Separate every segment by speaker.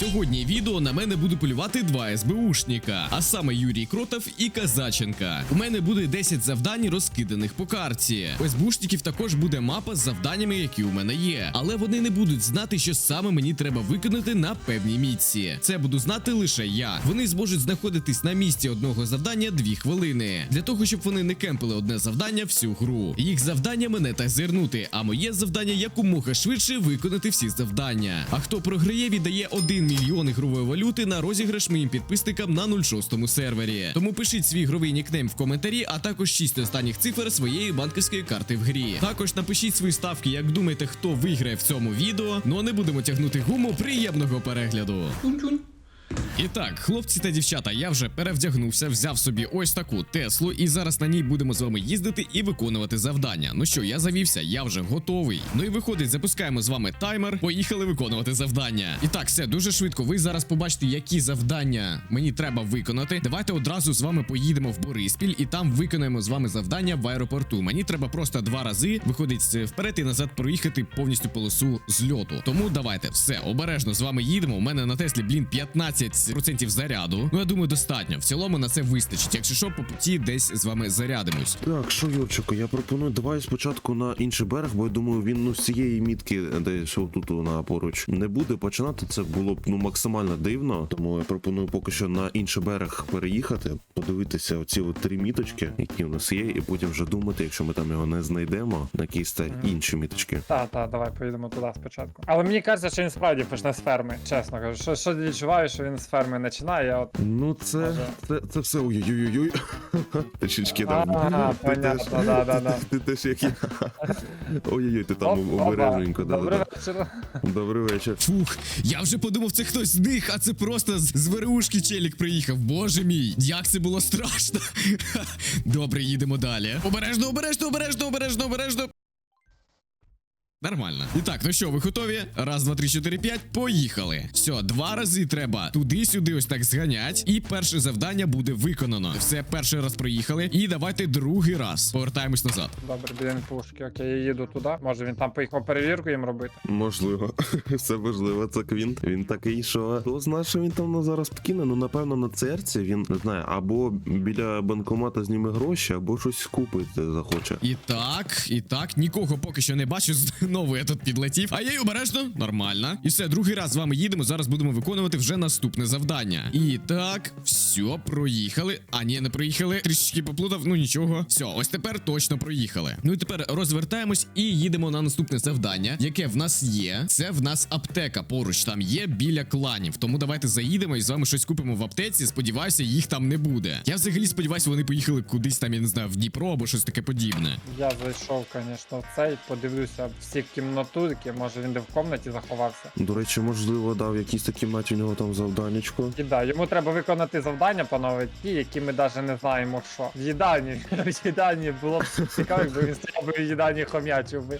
Speaker 1: Сьогодні відео на мене буде полювати два СБУшника, а саме Юрій Кротов і Казаченка. У мене буде 10 завдань, розкиданих по карті. У СБУшників також буде мапа з завданнями, які у мене є. Але вони не будуть знати, що саме мені треба виконати на певній місці. Це буду знати лише я. Вони зможуть знаходитись на місці одного завдання 2 хвилини. Для того, щоб вони не кемпили одне завдання всю гру. Їх завдання мене та зирнути, а моє завдання якомога швидше виконати всі завдання. А хто програє, віддає 1 мільйон ігрової валюти на розіграш моїм підписникам на 06 сервері. Тому пишіть свій ігровий нікнейм в коментарі, а також 6 останніх цифр своєї банківської карти в грі. Також напишіть свої ставки, як думаєте, хто виграє в цьому відео. Ну а не будемо тягнути гуму. Приємного перегляду. І так, хлопці та дівчата, я вже перевдягнувся, взяв собі ось таку Теслу, і зараз на ній будемо з вами їздити і виконувати завдання. Ну що, я завівся, я вже готовий. Ну і виходить, запускаємо з вами таймер. Поїхали виконувати завдання. І так, все дуже швидко. Ви зараз побачите, які завдання мені треба виконати. Давайте одразу з вами поїдемо в Бориспіль і там виконаємо з вами завдання в аеропорту. Мені треба просто два рази виходить вперед і назад проїхати повністю полосу зльоту. Тому давайте все обережно з вами їдемо. У мене на Теслі, блін, 15% заряду. Ну я думаю, достатньо. В цілому на це вистачить. Якщо що, по путі десь з вами зарядимось.
Speaker 2: Так, що, Юрчику, я пропоную, давай спочатку на інший берег, бо я думаю, він ну з цієї мітки, де що тут на поруч не буде починати. Це було б ну максимально дивно. Тому я пропоную поки що на інший берег переїхати, подивитися оці от три міточки, які у нас є, і потім вже думати, якщо ми там його не знайдемо, на якісь та інші міточки.
Speaker 3: Так, так, давай поїдемо туди спочатку. Але мені кажеться, що він справді почне з ферми, чесно кажу. Що, що відчуваю, що він з ферми починає, я от.
Speaker 2: Ну, це,
Speaker 3: Може.
Speaker 2: це, це все ой-ой-ой. Трішечки там.
Speaker 3: А,
Speaker 2: Ти теж-
Speaker 3: понятно, да, да, да.
Speaker 2: Ти теж як я. Ой-ой-ой, ти там
Speaker 3: Оп, опа.
Speaker 2: обережненько. да, да,
Speaker 3: Добрий
Speaker 2: да.
Speaker 3: вечір.
Speaker 2: Добрий вечір.
Speaker 1: Фух, я вже подумав, це хтось з них, а це просто з, з ВРУшки челік приїхав. Боже мій, як це було страшно. Добре, їдемо далі. Обережно, обережно, обережно, обережно, обережно. Нормально. І так, ну що, ви готові? Раз, два, три, чотири, п'ять. Поїхали. Все, два рази треба туди-сюди, ось так зганять. І перше завдання буде виконано. Все, перший раз проїхали. І давайте другий раз. Повертаємось назад.
Speaker 3: Добре, біля пушки, окей, я їду туди. Може він там поїхав перевірку їм робити.
Speaker 2: Можливо, все можливо, це квінт. Він такий, що хто знає, що він там на зараз покине. Ну напевно на церці він не знаю, або біля банкомата зніме гроші, або щось купити захоче.
Speaker 1: І так, і так, нікого поки що не бачу. Знову я тут підлетів. А я й обережно, нормально. І все, другий раз з вами їдемо. Зараз будемо виконувати вже наступне завдання. І так, все, проїхали. А ні, не проїхали. Трішечки поплутав, ну нічого. Все, ось тепер точно проїхали. Ну і тепер розвертаємось і їдемо на наступне завдання, яке в нас є. Це в нас аптека поруч. Там є біля кланів. Тому давайте заїдемо і з вами щось купимо в аптеці. Сподіваюся, їх там не буде. Я взагалі сподіваюся, вони поїхали кудись там, я не знаю, в Дніпро або щось таке подібне.
Speaker 3: Я зайшов, звісно, в цей, подивлюся всі кімнатульки, може він де в комнаті заховався.
Speaker 2: До речі, можливо, дав якісь такі маті у нього там завданнячко.
Speaker 3: І да, йому треба виконати завдання, панове, ті, які ми навіть не знаємо, що. В їдальні. В їдальні було б цікаво, якби він стояв би в їдальні хом'ячив би.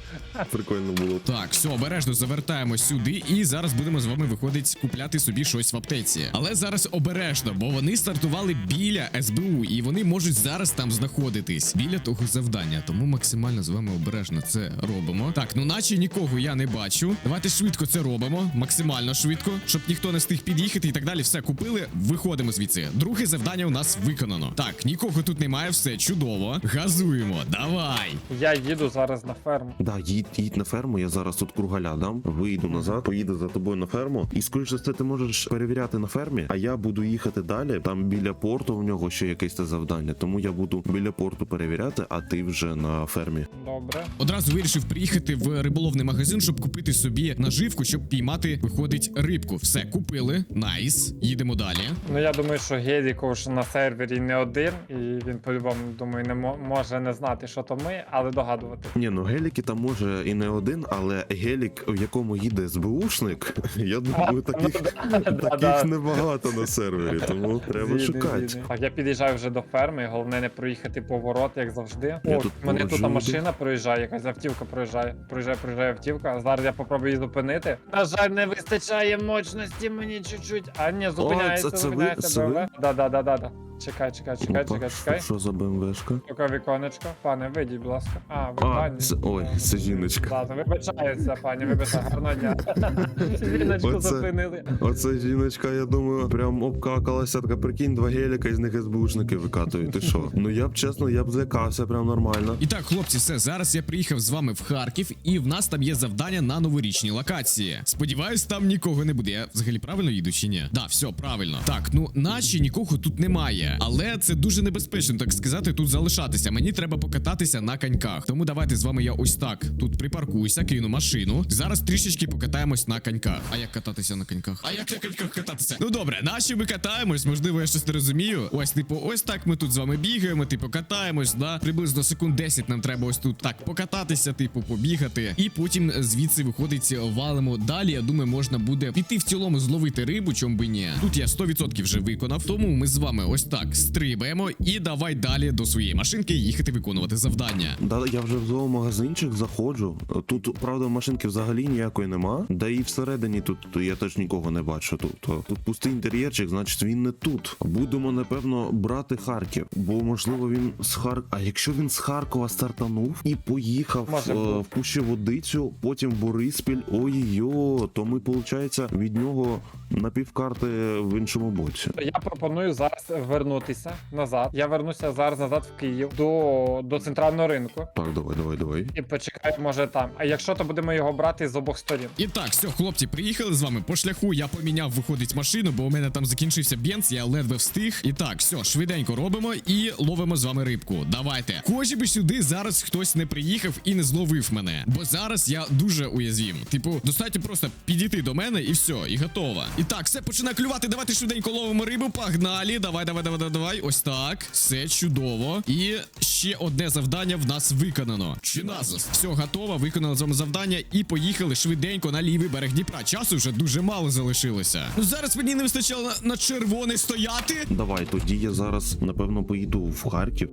Speaker 2: Прикольно було.
Speaker 1: Так, все, обережно завертаємо сюди, і зараз будемо з вами виходить купляти собі щось в аптеці. Але зараз обережно, бо вони стартували біля СБУ, і вони можуть зараз там знаходитись біля того завдання. Тому максимально з вами обережно це робимо. Так, ну наче нікого я не бачу. Давайте швидко це робимо, максимально швидко, щоб ніхто не встиг під'їхати і так далі. Все купили, виходимо звідси. Друге завдання у нас виконано. Так, нікого тут немає, все чудово. Газуємо, давай.
Speaker 3: Я їду зараз на ферму.
Speaker 2: Да, їдь, їдь на ферму, я зараз тут кругаля дам, вийду назад, поїду за тобою на ферму. І скоріше за це ти можеш перевіряти на фермі, а я буду їхати далі. Там біля порту у нього ще якесь те завдання. Тому я буду біля порту перевіряти, а ти вже на фермі.
Speaker 3: Добре.
Speaker 1: Одразу вирішив приїхати в риболовний магазин, щоб купити собі наживку, щоб піймати, виходить, рибку. Все, купили. Найс. Їдемо далі.
Speaker 3: Ну я думаю, що Геліков ж на сервері не один, і він по-любому, думаю, не може не знати, що то ми, але догадувати.
Speaker 2: Ні, ну геліки там може і не один, але гелік, в якому їде СБУшник, я думаю, таких, таких небагато на сервері, тому треба шукати.
Speaker 3: Так, я під'їжджаю вже до ферми, головне не проїхати поворот, як завжди. О, мене тут машина проїжджає, якась автівка проїжджає. Проїжджає, проїжджає автівка. Зараз я попробую її зупинити. На жаль, не вистачає мощності мені чуть-чуть. А ні, зупиняється,
Speaker 2: це- це ви?
Speaker 3: зупиняється.
Speaker 2: Це ви?
Speaker 3: Да, да, да, да, да. Чекай, чекай, чекай,
Speaker 2: Опа,
Speaker 3: чекай, чекай.
Speaker 2: Що за БМВшка?
Speaker 3: Тільки віконечко. Пане, вийдіть, будь ласка. А, ви
Speaker 2: А,
Speaker 3: пані.
Speaker 2: це- ой, це жіночка.
Speaker 3: Ладно, вибачаюся, пані, вибачаю, гарного дня. Жіночку
Speaker 2: Оце-
Speaker 3: зупинили.
Speaker 2: Оце жіночка, я думаю, прям обкакалася, така прикинь, два геліка, із них СБУшники викатують. Ти що? Ну я б чесно, я б злякався прям нормально.
Speaker 1: І так, хлопці, все зараз я приїхав з вами в Харків, і в нас там є завдання на новорічній локації. Сподіваюсь, там нікого не буде. Я взагалі правильно їду чи ні? Да, все правильно. Так, ну наче нікого тут немає, але це дуже небезпечно, так сказати, тут залишатися. Мені треба покататися на коньках. Тому давайте з вами я ось так тут припаркуюся, кину машину. Зараз трішечки покатаємось на коньках. А як кататися на коньках? А як на коньках кататися? Ну добре, наші ми катаємось, можливо, я щось не розумію. Ось, типу, ось так ми тут з вами бігаємо, типу, катаємось, да? Приблизно секунд 10 нам треба ось тут так покататися, типу, побігати. І потім звідси виходить, валимо далі. Я думаю, можна буде піти в цілому зловити рибу, чом би ні. Тут я 100% вже виконав. Тому ми з вами ось так стрибаємо і давай далі до своєї машинки їхати виконувати завдання.
Speaker 2: Да, я вже в зоомагазинчик заходжу. Тут, правда, машинки взагалі ніякої нема. Да і всередині тут я теж нікого не бачу. Тут, тут пустий інтер'єрчик, значить він не тут. Будемо, напевно, брати Харків. Бо, можливо, він з Хар... А якщо він з Харкова стартанув і поїхав е, в Пущеводицю, потім в Бориспіль. Ой-йо, то ми, виходить, від нього на півкарти в іншому боці.
Speaker 3: Я пропоную зараз вернутися назад. Я вернуся зараз назад в Київ до, до центрального ринку.
Speaker 2: Так, давай, давай, давай.
Speaker 3: І почекаю, може там. А якщо то будемо його брати з обох сторін.
Speaker 1: І так, все, хлопці, приїхали з вами по шляху. Я поміняв, виходить машину, бо у мене там закінчився бенз, я ледве встиг. І так, все, швиденько робимо і ловимо з вами рибку. Давайте. Хоч би сюди зараз хтось не приїхав і не зловив мене. Бо зараз я дуже уязвім. Типу, достатньо просто підійти до мене і все, і готово. І так, все починає клювати. Давайте швиденько ловимо рибу. Погнали. Давай, давай, давай, давай, давай. Ось так. Все чудово. І ще одне завдання в нас виконано. Чи назас? Все готово, виконали з вами завдання і поїхали швиденько на лівий берег Дніпра. Часу вже дуже мало залишилося. Ну зараз мені не вистачало на, на червоний стояти.
Speaker 2: Давай, тоді я зараз, напевно, поїду в Харків.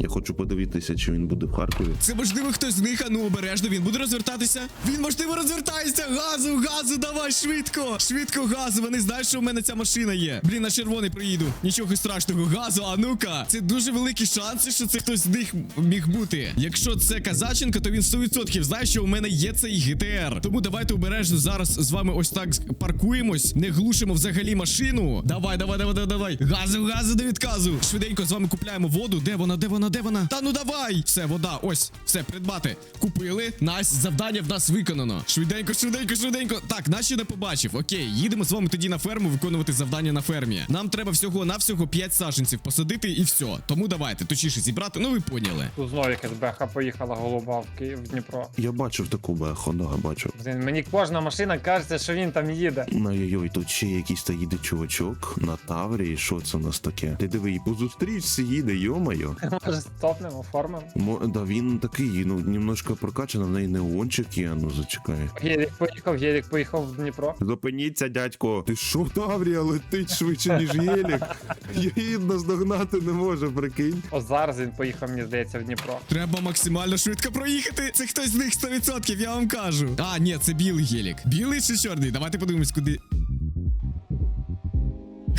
Speaker 2: Я хочу подивитися, чи він буде в Харкові.
Speaker 1: Це можливо хтось з них, а ну обережно, він буде розвертатися. Він можливо розвертається. Газу, газу, давай швидко. Швидко газу. Вони знають, що у мене ця машина є. Блін, на червоний приїду. Нічого страшного, газу, а ну-ка. Це дуже великі шанси, що це хтось з них міг бути. Якщо це Казаченко, то він 100% знає, що у мене є цей ГТР. Тому давайте обережно зараз з вами ось так паркуємось, не глушимо взагалі машину. Давай, давай, давай, давай, давай. Газу, газу до відказу. Швиденько з вами купляємо воду. Де вона? Де вона? Де вона? Та ну давай! Все, вода, ось, все, придбати. Купили. Найс, завдання в нас виконано. Швиденько, швиденько, швиденько. Так, наче не побачив. Окей, їдемо з вами тоді на ферму виконувати завдання на фермі. Нам треба всього навсього 5 саженців посадити і все. Тому давайте, точніше зібрати. Ну ви поняли.
Speaker 3: Тут знову якась беха поїхала голуба в Київ в Дніпро.
Speaker 2: Я бачив таку беху, да, бачив.
Speaker 3: Блін, мені кожна машина кажеться, що він там їде.
Speaker 2: Ой-ой-ой, тут ще якийсь та їде чувачок на Таврії. Що це у нас таке? Ти диви, і позустрічся їде, йомайо.
Speaker 3: Може, стопнемо, оформимо.
Speaker 2: Мо, да він такий, ну, немножко прокачаний, в неї неончик є, ну зачекай.
Speaker 3: Гелік поїхав, Гелік поїхав в Дніпро.
Speaker 2: Зупиніться, дядько. Ти що, Таврія летить швидше, ніж Єлік? Я її наздогнати не можу, прикинь.
Speaker 3: О, зараз він поїхав, мені здається, в Дніпро.
Speaker 1: Треба максимально швидко проїхати. Це хтось з них 100%, я вам кажу. А, ні, це білий гелік. Білий чи чорний? Давайте подивимось, куди.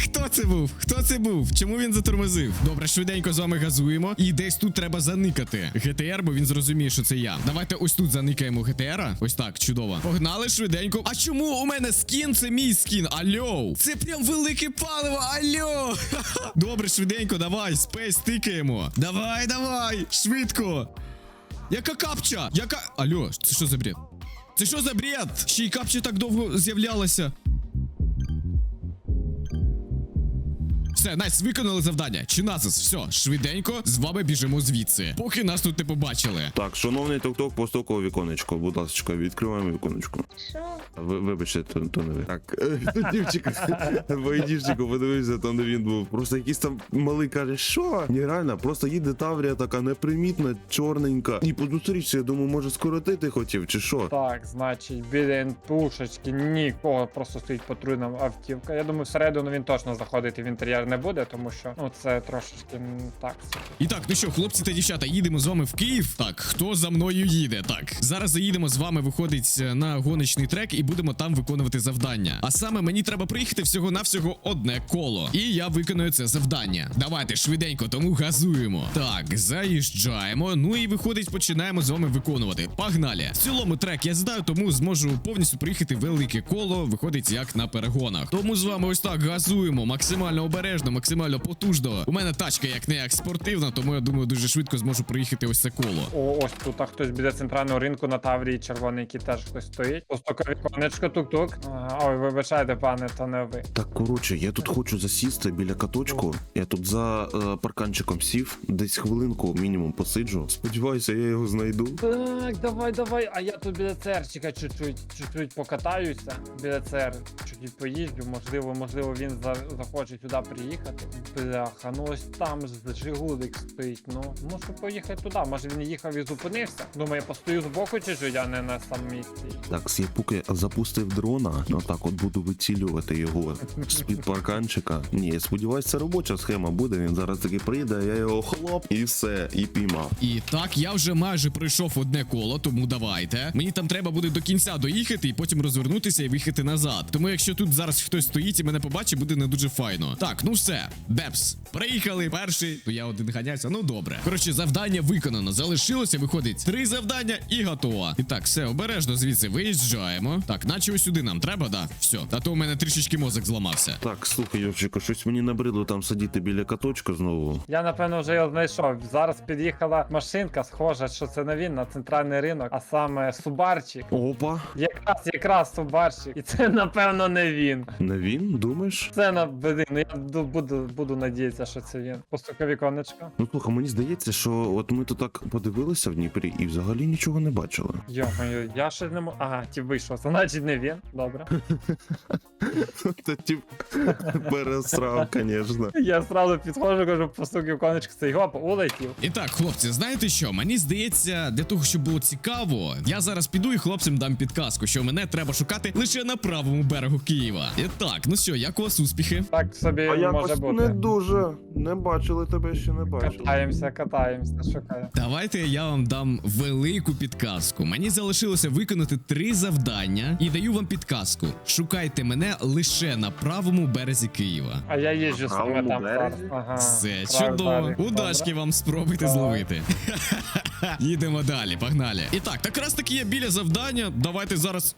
Speaker 1: Хто це був? Хто це був? Чому він затормозив? Добре, швиденько з вами газуємо. І десь тут треба заникати. ГТР, бо він зрозуміє, що це я. Давайте ось тут заникаємо ГТРа. Ось так, чудово. Погнали швиденько. А чому у мене скін? Це мій скін. Альо. Це прям велике паливо. Альо. Добре, швиденько, давай. Спейс тикаємо. Давай, давай. Швидко. Яка капча? Яка. Алло, це що за бред? Це що за бред? Ще й капча так довго з'являлася. Все, найс, виконали завдання. Чи назис, все, швиденько, з вами біжимо звідси. Поки нас тут не побачили.
Speaker 2: Так, шановний ток-ток, постукове віконечко, будь ласка, відкриваємо віконечко.
Speaker 4: Що?
Speaker 2: Ви, вибачте, то, то не ви. Так, е, дівчика, дівчику, подивився, то не він був. Просто якийсь там малий каже, що? Ні, реально, просто їде Таврія така непримітна, чорненька. І позустрічся, я думаю, може скоротити хотів, чи що?
Speaker 3: Так, значить, біля НПУшечки нікого просто стоїть патрульна автівка. Я думаю, всередину він точно заходити в інтер'єр не буде, тому що ну це трошечки так.
Speaker 1: І так, ну що, хлопці та дівчата, їдемо з вами в Київ. Так, хто за мною їде? Так, зараз заїдемо з вами, виходить е, на гоночний трек, і будемо там виконувати завдання. А саме мені треба приїхати всього навсього одне коло. І я виконую це завдання. Давайте швиденько, тому газуємо. Так, заїжджаємо. Ну і виходить, починаємо з вами виконувати. Погнали! В цілому трек я знаю, тому зможу повністю приїхати велике коло. Виходить як на перегонах. Тому з вами ось так газуємо, максимально обережно, максимально потужно. У мене тачка як не як спортивна, тому я думаю, дуже швидко зможу проїхати ось це коло.
Speaker 3: О, ось тут а хтось біля центрального ринку на Таврії червоний, який теж хтось стоїть. Постукові конечко, тук-тук. Ага, Ой, вибачайте, пане, то не ви.
Speaker 2: Так, коротше, я тут хочу засісти біля каточку. Я тут за е, парканчиком сів, десь хвилинку мінімум посиджу. Сподіваюся, я його знайду.
Speaker 3: Так, давай, давай. А я тут біля церчика чуть-чуть, чуть-чуть покатаюся. Біля цер, чуть поїжджу. Можливо, можливо, він за, захоче сюди приїхати. Бляха, ну ось там ж Жигулик стоїть. Ну, можу поїхати туди. Може він їхав і зупинився. Думаю, я постою збоку, чи що я не на самому місці.
Speaker 2: Так, я поки запустив дрона, отак от буду вицілювати його з-під парканчика. Ні, я сподіваюся, це робоча схема буде. Він зараз таки прийде, я його хлоп і все, і піймав.
Speaker 1: І так, я вже майже пройшов одне коло, тому давайте. Мені там треба буде до кінця доїхати і потім розвернутися і виїхати назад. Тому якщо тут зараз хтось стоїть і мене побачить, буде не дуже файно. Так, ну все, Бепс. Приїхали перший. То я один ганяюся. Ну добре. Коротше, завдання виконано. Залишилося, виходить три завдання і готово. І так, все, обережно звідси виїжджаємо. Так, наче ось сюди нам треба, да? Все. А то у мене трішечки мозок зламався.
Speaker 2: Так, слухай, Йовчику, щось мені набридло там сидіти біля каточка знову.
Speaker 3: Я напевно вже його знайшов. Зараз під'їхала машинка, схожа, що це не він на центральний ринок, а саме Субарчик.
Speaker 2: Опа,
Speaker 3: Якраз, якраз Субарчик. І це напевно не він.
Speaker 2: не він, думаєш?
Speaker 3: Це на блин, ну я буду, буду надіятися, що це він. Постука віконечко.
Speaker 2: Ну слухай, мені здається, що от ми тут так подивилися в Дніпрі і взагалі нічого не бачили.
Speaker 3: Йо-моє, я ще не можу. Ага, ті вийшов. Це значить не він. Добре.
Speaker 2: Та тип пересрав, звісно.
Speaker 3: Я сразу підходжу, кажу, постук віконечко, цей гоп, улетів.
Speaker 1: І так, хлопці, знаєте що? Мені здається, для того, щоб було цікаво, я зараз піду і хлопцям дам підказку, що мене треба шукати лише на правому берегу Києва. І так, ну що, як у вас успіхи?
Speaker 3: Так собі може бути.
Speaker 2: дуже. Не бачили тебе ще не
Speaker 3: Катаємося, катаємося, шукаємо.
Speaker 1: Давайте я вам дам велику підказку. Мені залишилося виконати три завдання і даю вам підказку. Шукайте мене лише на правому березі Києва.
Speaker 3: А я їжджу саме
Speaker 2: правому
Speaker 3: там
Speaker 2: березі?
Speaker 3: зараз. Ага.
Speaker 1: Все
Speaker 3: правий
Speaker 1: чудово.
Speaker 3: берег.
Speaker 1: Удачки
Speaker 3: Добре.
Speaker 1: вам спробуйте
Speaker 3: Давай.
Speaker 1: зловити. Їдемо далі, погнали. І так, так раз таки є біля завдання. Давайте зараз.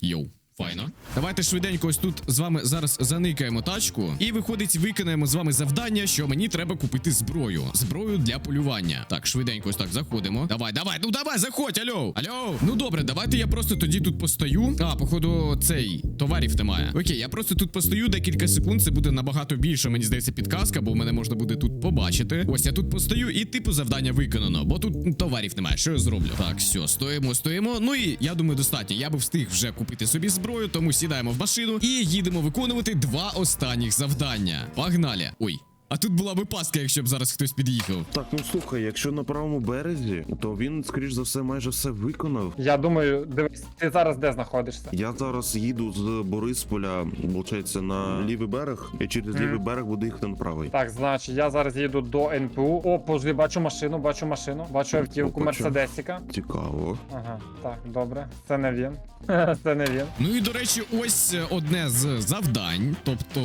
Speaker 1: Йоу. Файно. Давайте швиденько ось тут з вами зараз заникаємо тачку. І виходить, виконаємо з вами завдання, що мені треба купити зброю. Зброю для полювання. Так, швиденько ось так заходимо. Давай, давай, ну давай, заходь, альо. Альо. Ну добре, давайте я просто тоді тут постою. А, походу, цей товарів немає. Окей, я просто тут постою декілька секунд. Це буде набагато більше, мені здається, підказка, бо мене можна буде тут побачити. Ось я тут постою, і типу завдання виконано, бо тут ну, товарів немає. Що я зроблю? Так, все, стоїмо, стоїмо. Ну і я думаю, достатньо. Я би встиг вже купити собі зброю, тому сідаємо в машину і їдемо виконувати два останніх завдання. Погнали! Ой. А тут була би пастка, якщо б зараз хтось під'їхав.
Speaker 2: Так, ну слухай, якщо на правому березі, то він, скоріш за все, майже все виконав.
Speaker 3: Я думаю, дивись, ти зараз де знаходишся?
Speaker 2: Я зараз їду з Борисполя, виходить, на лівий берег, і через
Speaker 3: Мгм.
Speaker 2: лівий берег буду їхати на правий.
Speaker 3: Так, значить, я зараз їду до НПУ. О, позже, бачу машину, бачу машину, бачу автівку. Мерседесіка.
Speaker 2: Цікаво.
Speaker 3: Ага, так, добре. Це не він. Це не він.
Speaker 1: Ну і до речі, ось е, одне з завдань. Тобто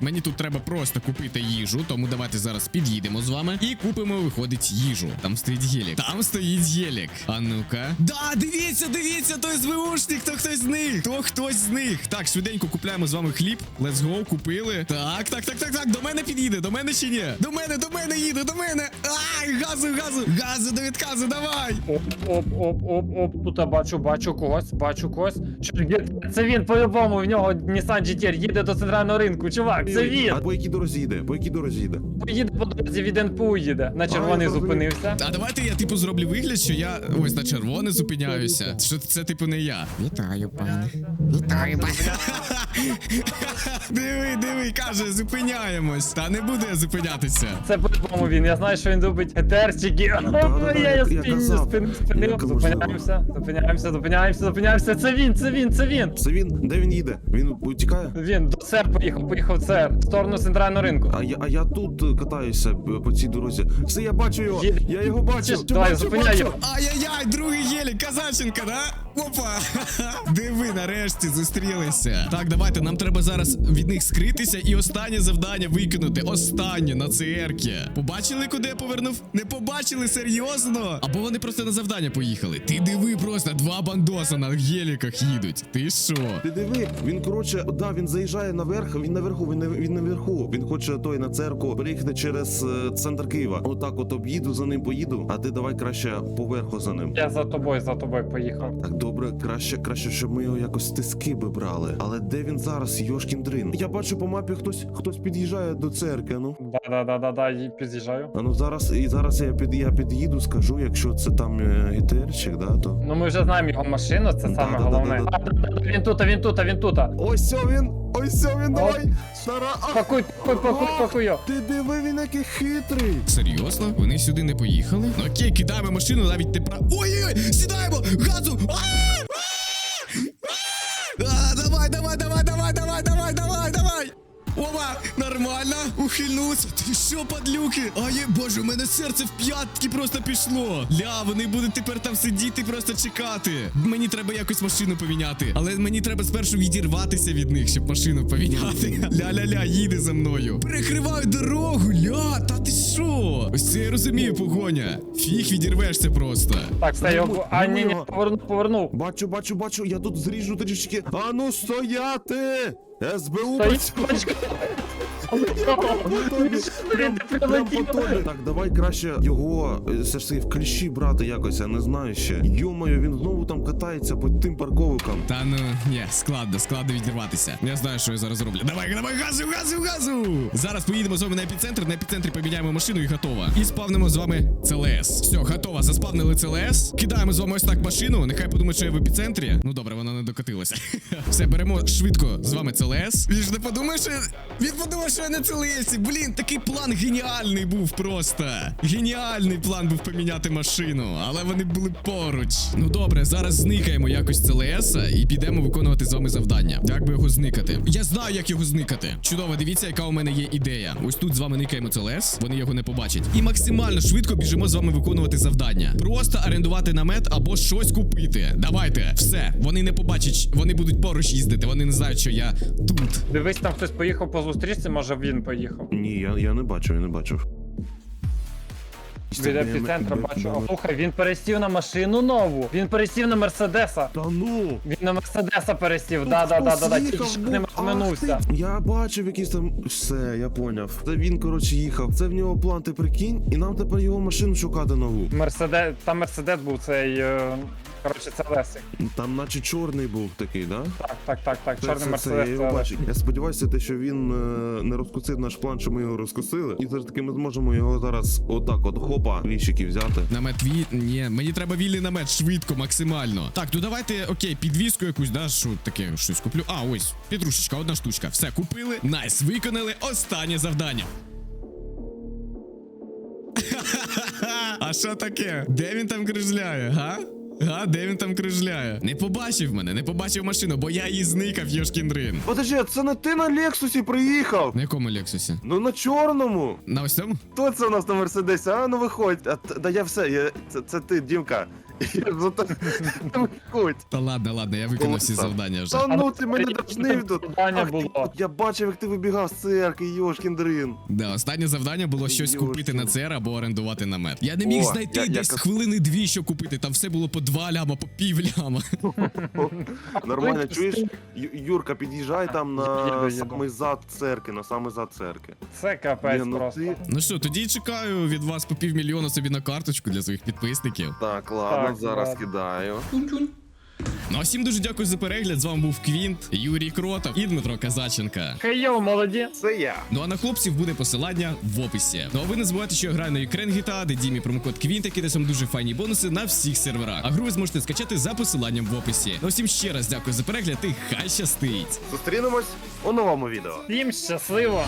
Speaker 1: мені тут треба просто купити їжу, тому давайте зараз під'їдемо з вами і купимо, виходить, їжу. Там стоїть гелік. Там стоїть гелік. А ну-ка. Да, дивіться, дивіться, той СВУшник, то хтось з них, то хтось з них. Так, швиденько купляємо з вами хліб. Let's go, купили. Так, так, так, так, так. До мене під'їде, до мене чи ні? До мене, до мене їде, до мене. Ай, газу, газу, газу до відказу, давай.
Speaker 3: Оп, оп, оп, оп, оп. Тут я бачу, бачу когось, бачу когось. Це він по-любому, в нього Nissan GTR їде до центрального ринку, чувак, це він.
Speaker 2: А по якій дорозі йде? По якій дорозі їде.
Speaker 3: Поїде по дорозі від НПУ їде. На червоний
Speaker 2: зрозумів.
Speaker 3: зупинився.
Speaker 1: А давайте я типу зроблю вигляд, що я ось на червоне зупиняюся. Що це типу не я. Вітаю, пане. Вітаю, пане. диви, диви, каже, зупиняємось. Та не буде я зупинятися.
Speaker 3: Це по-любому він. Я знаю, що він любить етерчики.
Speaker 2: да-да,
Speaker 3: я
Speaker 2: я-
Speaker 3: я
Speaker 2: я казав.
Speaker 3: спинив.
Speaker 2: Як можливо.
Speaker 3: Зупиняємося, зупиняємося, зупиняємося, зупиняємося. Це він, це він, це він.
Speaker 2: Це він, де він їде? Він утікає?
Speaker 3: Він до СЕР поїхав, поїхав в СЕР. В сторону центрального ринку.
Speaker 2: А я, а я тут е, катаюся по цій дорозі. Все, я бачу його! Я його бачу!
Speaker 3: Давай, зупиняй його.
Speaker 1: Ай-яй-яй, другий Казаченка, да? Опа! Диви, нарешті зустрілися. Так, давайте, нам треба зараз від них скритися і останнє завдання виконати. Останнє на ЦРК. Побачили, куди я повернув? Не побачили серйозно? Або вони просто на завдання поїхали. Ти диви просто, два бандоса на геліках їдуть. Ти що?
Speaker 2: Ти диви, він коротше, да, він заїжджає наверх, він наверху, він, він наверху. Він хоче той на церкву переїхати через е, центр Києва. Отак от об'їду за ним, поїду, а ти давай краще поверху за ним.
Speaker 3: Я за тобою, за тобою поїхав.
Speaker 2: Так, добре, краще, краще, щоб ми його якось стиски би брали. Але де він зараз, Йошкін дрин? Я бачу по мапі хтось хтось під'їжджає до церкви. Ну
Speaker 3: Да, да, да, да, да, і під'їжджаю.
Speaker 2: а ну зараз і зараз я під я під'їду, скажу, якщо це там е, гітерчик, да, то.
Speaker 3: Ну ми вже знаємо його машину, це саме головне. А, Він тут, він тут, він тут.
Speaker 2: Ось він! Ось сьо він, давай! Стара! а,
Speaker 3: Пакуй, пакуй, пакуй, пакуй його.
Speaker 2: Ти диви, він який хитрий!
Speaker 1: Серйозно? Вони сюди не поїхали? Ну окей, кидаємо машину, навіть не пра. Ой-ой-ой! Сідаємо! Газу! А! А! Нормально, ухильнувся. Ти що, падлюки? А є, боже, у мене серце в п'ятки просто пішло. Ля, вони будуть тепер там сидіти, просто чекати. Мені треба якось машину поміняти. Але мені треба спершу відірватися від них, щоб машину поміняти. Ля-ля-ля, їде за мною. Перекриваю дорогу, ля, та ти що? Ось це я розумію, погоня. Фіг відірвешся просто.
Speaker 3: Так, його. А, ні, ні, повернув, повернув.
Speaker 2: Бачу, бачу, бачу, я тут зріжу трішки. А ну стояти! СБУ працює! Прям, прям. Так, давай краще його е, все ж таки в кліщі брати якось, я не знаю ще. Йомаю, він знову там катається по тим парковикам.
Speaker 1: Та ну ні, складно, складно відірватися. Я знаю, що я зараз роблю. Давай, давай, газу, газу, газу! Зараз поїдемо з вами на епіцентр. На епіцентрі поміняємо машину і готово. І спавнимо з вами ЦЛС. Все, готово. Заспавнили ЦЛС. Кидаємо з вами ось так машину. Нехай подумає, що я в епіцентрі. Ну добре, вона не докотилася. Все, беремо швидко з вами ЦЛС. Він ж не подумає, що він подумав, що я на ЦЛС. Блін, такий план геніальний був просто. Геніальний план був поміняти машину, але вони були поруч. Ну добре, зараз зникаємо якось ЦЛС і підемо виконувати з вами завдання. Як би його зникати? Я знаю, як його зникати. Чудово, дивіться, яка у мене є ідея. Ось тут з вами никаємо ЦЛС, вони його не побачать. І максимально швидко біжимо з вами виконувати завдання. Просто орендувати намет або щось купити. Давайте, все, вони не побачать, вони будуть поруч їздити, вони не знають, що я тут.
Speaker 3: Дивись, там хтось поїхав по зустрічці, може він поїхав.
Speaker 2: Ні, я, я не бачив, я не бачив.
Speaker 3: Від епіцентра бачу. А слухай, він пересів на машину нову. Він пересів на Мерседеса.
Speaker 2: Та ну!
Speaker 3: Він на Мерседеса пересів. Да, да, да, да, да. Тільки що не минувся.
Speaker 2: Я бачив якийсь там. Все, я поняв. Це він, коротше, їхав. Це в нього план, ти прикинь, і нам тепер його машину шукати нову.
Speaker 3: Мерседес, там Мерседес був цей. е, Коротше, це Лесик.
Speaker 2: Там наче чорний був такий, да?
Speaker 3: Так, так, так, так.
Speaker 2: Це-
Speaker 3: Чорний
Speaker 2: це- це
Speaker 3: Мерседес.
Speaker 2: я
Speaker 3: це
Speaker 2: його бачу. Я сподіваюся, те, що він е, не розкусив наш план, що ми його розкусили. І все ж таки ми зможемо його зараз отак, от хопа, ліщики взяти.
Speaker 1: Намет ві... Ні, мені треба вільний намет швидко, максимально. Так, ну давайте, окей, підвіску якусь, да, що таке, щось куплю. А, ось, петрушечка, одна штучка. Все, купили. Найс, виконали останнє завдання. А що таке? Де він там крижляє, га? Га, де він там крижляє? Не побачив мене, не побачив машину, бо я її зникав, Йошкіндрин.
Speaker 2: Подожди, це не ти на Лексусі приїхав?
Speaker 1: На якому Лексусі?
Speaker 2: Ну на чорному.
Speaker 1: На ось цьому?
Speaker 2: Хто це у нас на Мерседесі? А ну виходь. А, т- да я все, я, це, це ти, Дімка.
Speaker 1: Та ладно, ладно, я виконав всі завдання вже.
Speaker 2: Та ну ти мене дражнив тут.
Speaker 3: завдання
Speaker 2: Ах ти,
Speaker 3: було.
Speaker 2: Я бачив, як ти вибігав з церкви, Йошкін дрин.
Speaker 1: Да, останнє завдання було щось купити на ЦР або орендувати намет. Я не міг
Speaker 2: О,
Speaker 1: знайти
Speaker 2: я- я
Speaker 1: десь хвилини дві, що купити. Там все було по два ляма, по пів ляма.
Speaker 2: Нормально, чуєш? Ю- Юрка, під'їжджай там на
Speaker 3: Їду, їду.
Speaker 2: самий зад церкви, на самий зад церкви.
Speaker 3: Це капець
Speaker 2: Ні, ну
Speaker 3: просто.
Speaker 2: ти-
Speaker 1: Ну що, тоді чекаю від вас по півмільйона собі на карточку для своїх підписників.
Speaker 2: Так, ладно,
Speaker 3: Так,
Speaker 2: зараз кидаю.
Speaker 1: Ну а всім дуже дякую за перегляд. З вами був Квінт, Юрій Кротов і Дмитро Казаченка.
Speaker 3: Хейо, молоді.
Speaker 2: Це я.
Speaker 1: Ну а на хлопців буде посилання в описі. Ну а ви не забувайте, що я граю на Ukraine GTA, де дімі промокод Квінт, який дасть вам дуже файні бонуси на всіх серверах. А гру ви зможете скачати за посиланням в описі. Ну всім ще раз дякую за перегляд і хай щастить!
Speaker 2: Зустрінемось у новому відео.
Speaker 3: Всім щасливо.